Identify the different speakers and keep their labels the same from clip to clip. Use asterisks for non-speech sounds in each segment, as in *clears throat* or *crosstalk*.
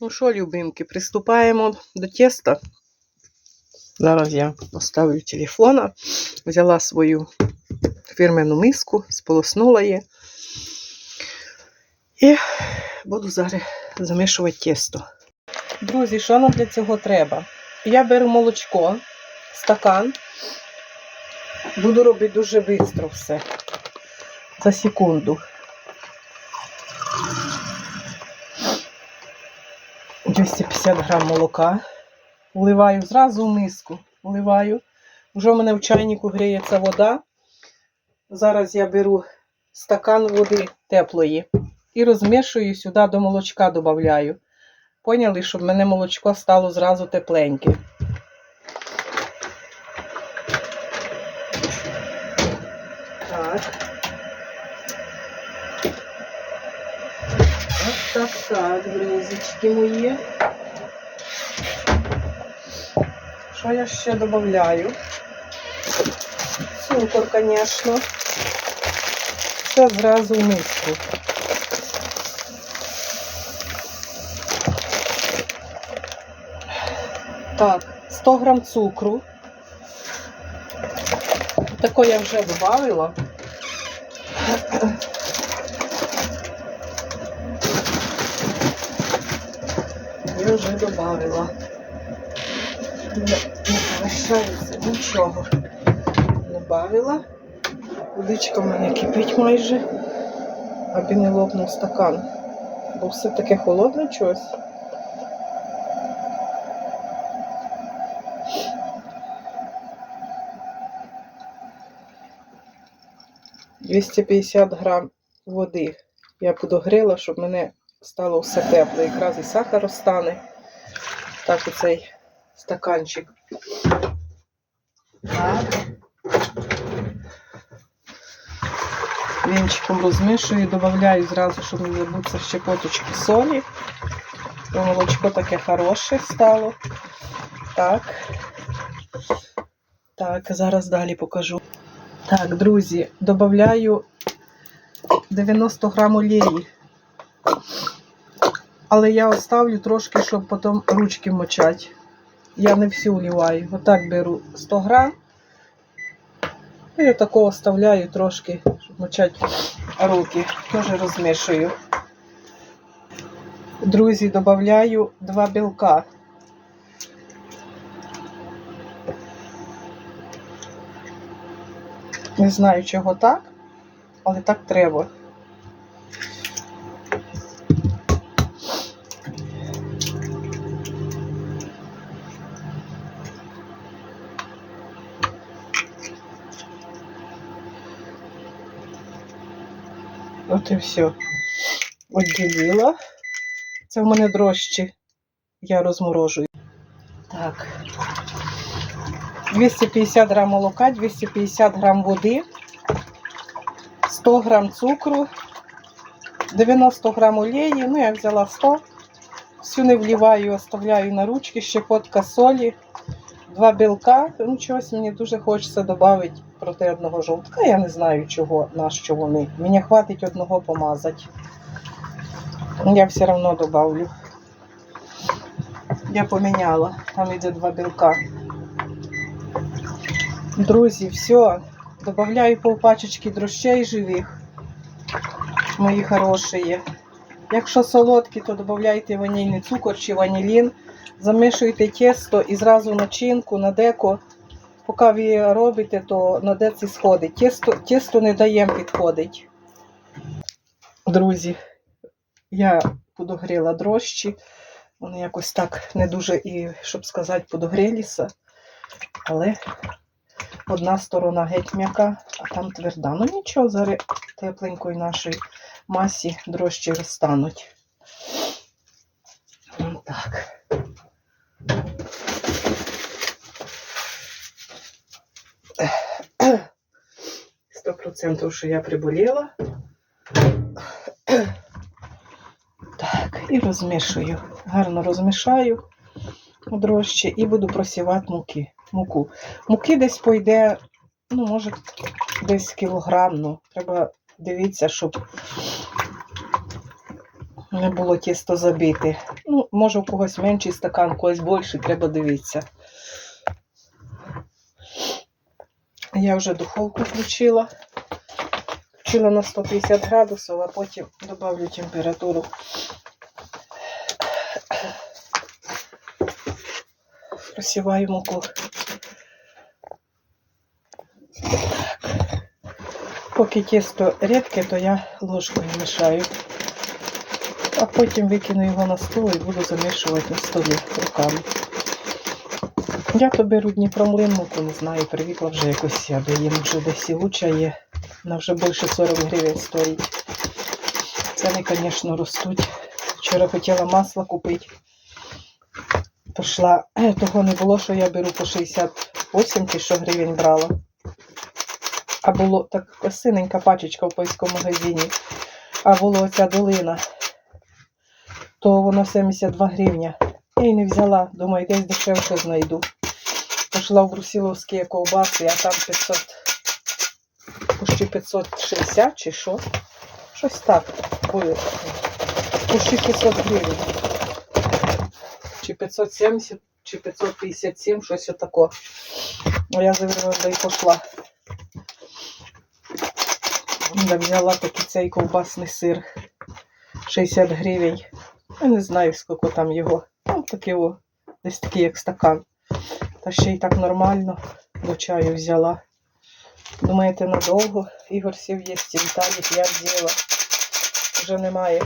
Speaker 1: Ну що, любимки, приступаємо до тіста. Зараз я поставлю телефона, взяла свою фірменну миску, сполоснула її. І буду зараз замішувати тісто. Друзі, що нам для цього треба? Я беру молочко, стакан. Буду робити дуже швидко все. За секунду. 250 грам молока. Вливаю зразу в миску. Вливаю. Вже в мене в чайнику гріється вода. Зараз я беру стакан води теплої і розмішую сюди до молочка додаю. Поняли, щоб мене молочко стало зразу тепленьке. Так, так, мої. Що я ще додаю? Цукор, звісно. Все зразу в миску. Так, 100 грам цукру. Тако я вже додавила. Вже додавила. Не, не залишається нічого. Добавила. Водичка в мене кипить майже, аби не лопнув стакан. Бо все таке холодне щось. Двісті п'ятдесят грам води я подогріла, щоб мене стало все тепле. Якраз і сахар розтане. Так, оцей стаканчик. Так. Вінчиком розмішую, додаю зразу, щоб не забутися щепоточки солі. То молочко таке хороше стало. Так. Так, зараз далі покажу. Так, друзі, додаю 90 грам олії. Але я оставлю трошки, щоб потім ручки мочати. Я не всю вливаю. Отак беру 100 грам. І отако оставляю трошки, щоб мочати руки. Теж розмішую. Друзі, додаю 2 білка. Не знаю, чого так, але так треба. І все. Відділила. Це в мене дрожчі. Я розморожую. Так. 250 грам молока, 250 грам води, 100 грам цукру, 90 грам олії. Ну, я взяла 100. Всю не вливаю, оставляю на ручки, щепотка солі, два білка. Ну, чогось мені дуже хочеться додати проти одного жовтка. Я не знаю, чого, на що вони. Мені хватить одного помазати. Я все одно добавлю. Я поміняла. Там йде два білка. Друзі, все. Добавляю полпачечки дрожжей живих. Мої хороші. Якщо солодкі, то додавайте ванільний цукор чи ванілін. Замішуйте тісто і зразу начинку на деко. Поки ви робите, то на деці сходить. Тісто, тісто не даємо підходить. Друзі, я подогріла дрожчі. Вони якось так не дуже і, щоб сказати, подогрілися. Але одна сторона геть м'яка, а там тверда. Ну нічого, зараз тепленької нашої масі дрожчі розтануть. Так. Сто процентів, що я приболіла. *clears throat* Так, і розмішую. Гарно розмішаю дрожче і буду просівати муки. муку. Муки десь пойде, ну, може, десь кілограм. Ну, треба дивитися, щоб Не було тісто забите. Ну, може, у когось менший стакан, у когось більший, треба дивитися. Я вже духовку включила. Включила на 150 градусів, а потім додавлю температуру. Просіваю муку. Поки тісто рідке, то я ложкою мішаю. А потім викину його на стол і буду замішувати на столі руками. Я то беру Дніпромлин муку, не знаю, привикла вже якось я до їм вже десь і луча є. Вона вже більше 40 гривень стоїть. Ціни, звісно, ростуть. Вчора хотіла масло купити. Пішла, того не було, що я беру по 68 чи що гривень брала. А було так синенька пачечка в польському магазині. А було оця долина. То воно 72 гривня. Я її не взяла. Думаю, десь дешевше знайду. Пішла в Брусиловські ковбаси, а там 500, почти 560 чи що. Щось так було. Почти 500 гривень. Чи 570, чи 557, щось отако. Ну, я завернула і пішла. Я взяла такий цей ковбасний сир. 60 гривень. Я не знаю, скільки там його. Ну, такий о, десь такий, як стакан. Та ще й так нормально до чаю взяла. Думаєте, надовго? Ігор сів є Віталік, я взяла. Вже немає.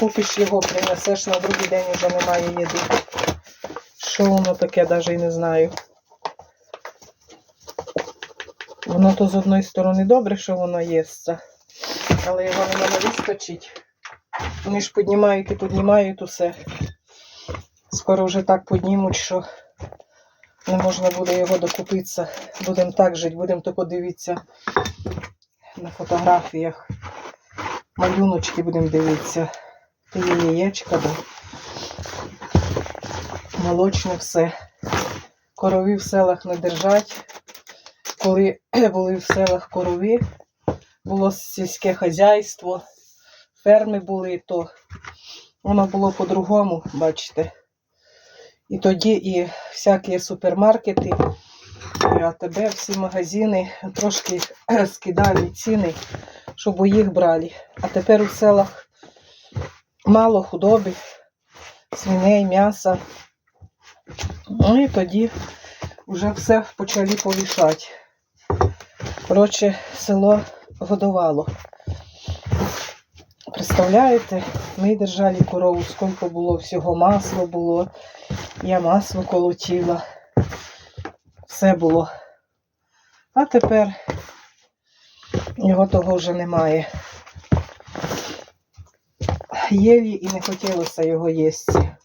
Speaker 1: Купиш його, принесеш на другий день вже немає їди. Що воно таке, навіть і не знаю. Воно то з одної сторони добре, що воно їсться, але його не треба вискочити. Вони ж піднімають і піднімають усе. Скоро вже так піднімуть, що не можна буде його докупитися. Будемо так жити, будемо тільки дивитися на фотографіях. Малюночки будемо дивитися. Ти яєчка, да. молочне все. Корові в селах не держать. Коли *clears throat* були в селах корові, було сільське хазяйство, ферми були, то воно було по-другому, бачите. І тоді і всякі супермаркети, і АТБ, всі магазини трошки *clears throat* скидали ціни, щоб у їх брали. А тепер у селах мало худоби, свиней, м'яса. Ну і тоді вже все почали повішати. Коротше, село годувало. Представляєте, ми держали корову, скільки було всього масло було. Я масло колотила. Все було. А тепер його того вже немає. Єлі і не хотілося його їсти.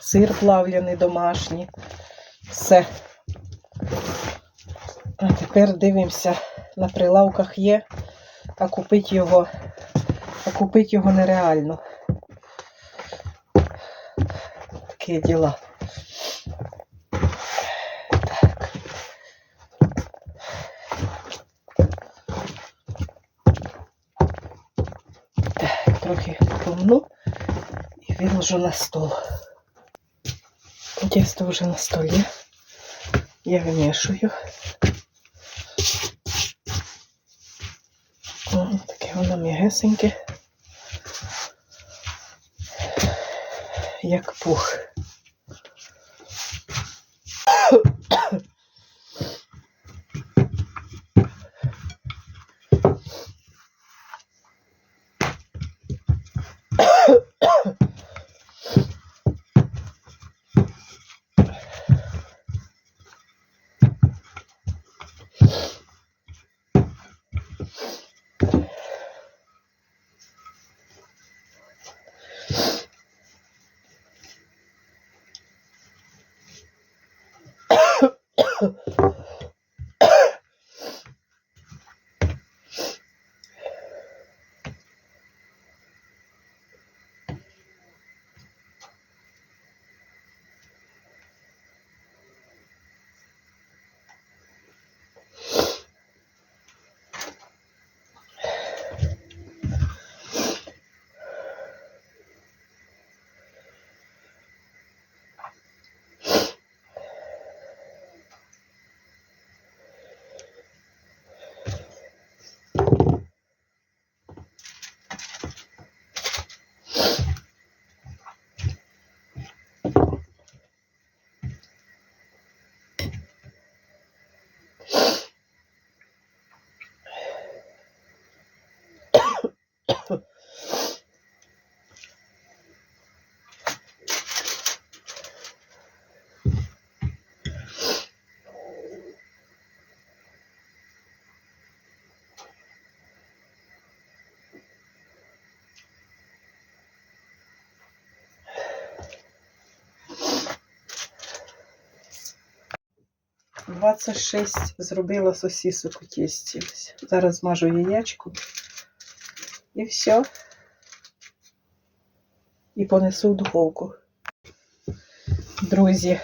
Speaker 1: Сир плавляний домашній. Все. А тепер дивимося, на прилавках є, а купити його, а купити його нереально. Такі діла. Так. Так, трохи помну і виложу на стол. Тісто вже на столі. Я вимішую. О, таке воно м'ягесеньке. Як пух. 26 зробила сосісок у тісті. Зараз змажу яєчко. І все. І понесу в духовку. Друзі,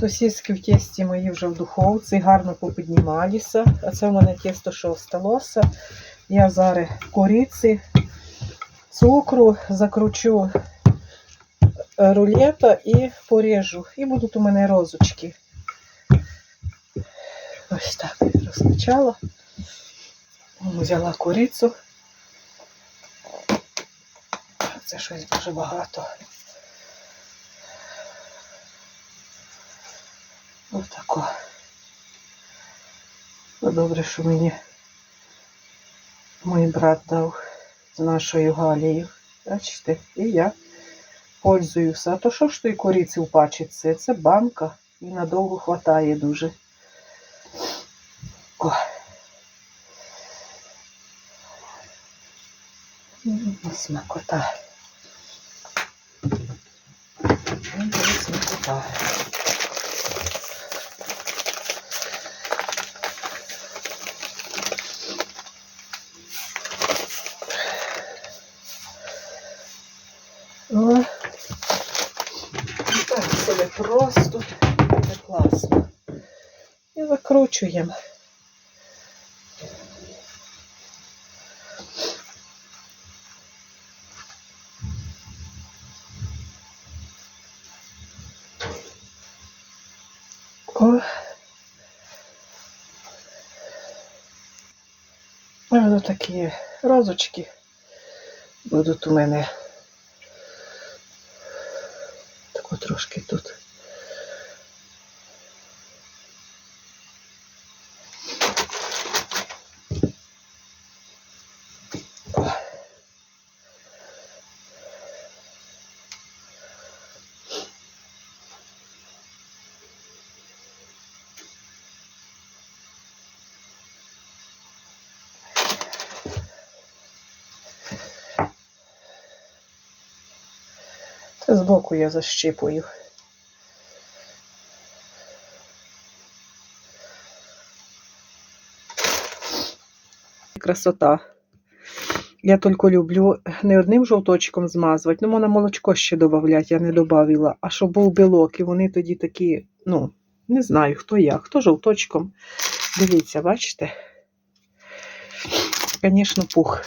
Speaker 1: сосиски в тісті мої вже в духовці, гарно попіднімалися. А це в мене тісто, що осталося. Я зараз кориці, цукру закручу е, рулета і поріжу. І будуть у мене розочки. Ось так розпочала. Взяла курицю. Це щось дуже багато. Ось тако. Ну, добре, що мені мій брат дав з нашою Галією. Бачите, і я пользуюся. А то що ж той кориці в пачці? Це банка і надовго хватає дуже. О. Смакота. Смакота. О, так себе просто це класно. І закручуємо. Такі розочки будуть у мене. Тако трошки тут. Збоку я защіпую. Красота. Я тільки люблю не одним жовточком змазувати, ну можна молочко ще додати, я не додавила. А щоб був білок, і вони тоді такі, ну, не знаю, хто я, хто жовточком. Дивіться, бачите? Звісно, пух.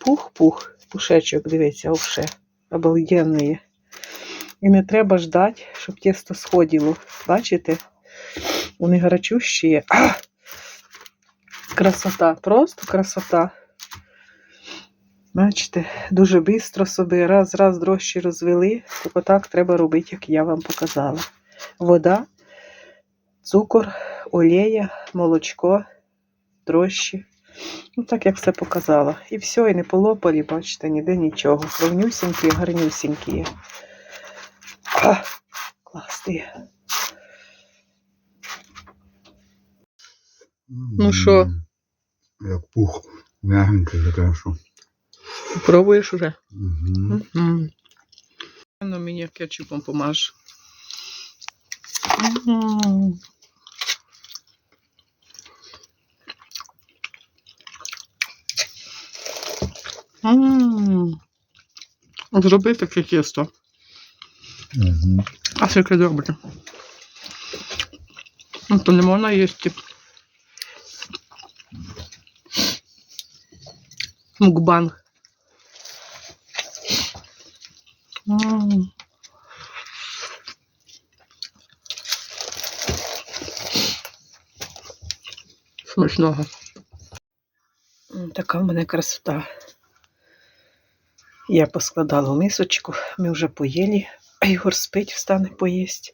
Speaker 1: Пух-пух. Пушечок, дивіться, овше. Обалденний. І не треба ждати, щоб тісто сходило. Бачите? Вони гарячущі. А! *clears throat* Красота, просто красота. Бачите, дуже швидко собі раз, раз дрожчі розвели. Так отак треба робити, як я вам показала. Вода, цукор, олія, молочко, дрожчі. Ну, так як все показала. І все, і не полопали, бачите, ніде нічого. Ровнюсінькі, гарнюсінькі. А, класний. Ну що?
Speaker 2: Як пух, м'ягенький таке, що.
Speaker 1: Пробуєш уже?
Speaker 2: Угу.
Speaker 1: Ну, мені кетчупом помаж. М. Зроби таке тісто.
Speaker 2: Угу.
Speaker 1: А яке добре. Ну, то не можна їсти. Мукбанг. Смачного. Така в мене красота. Я поскладала в мисочку, ми вже поїли, а Ігор спить, встане поїсть.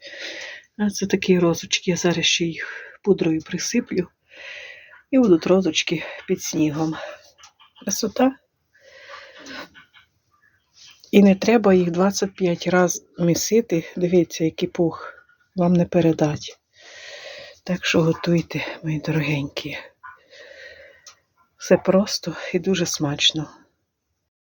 Speaker 1: А це такі розочки, я зараз ще їх пудрою присиплю. І будуть розочки під снігом. Красота. І не треба їх 25 разів місити. Дивіться, який пух вам не передать. Так що готуйте, мої дорогенькі. Все просто і дуже смачно.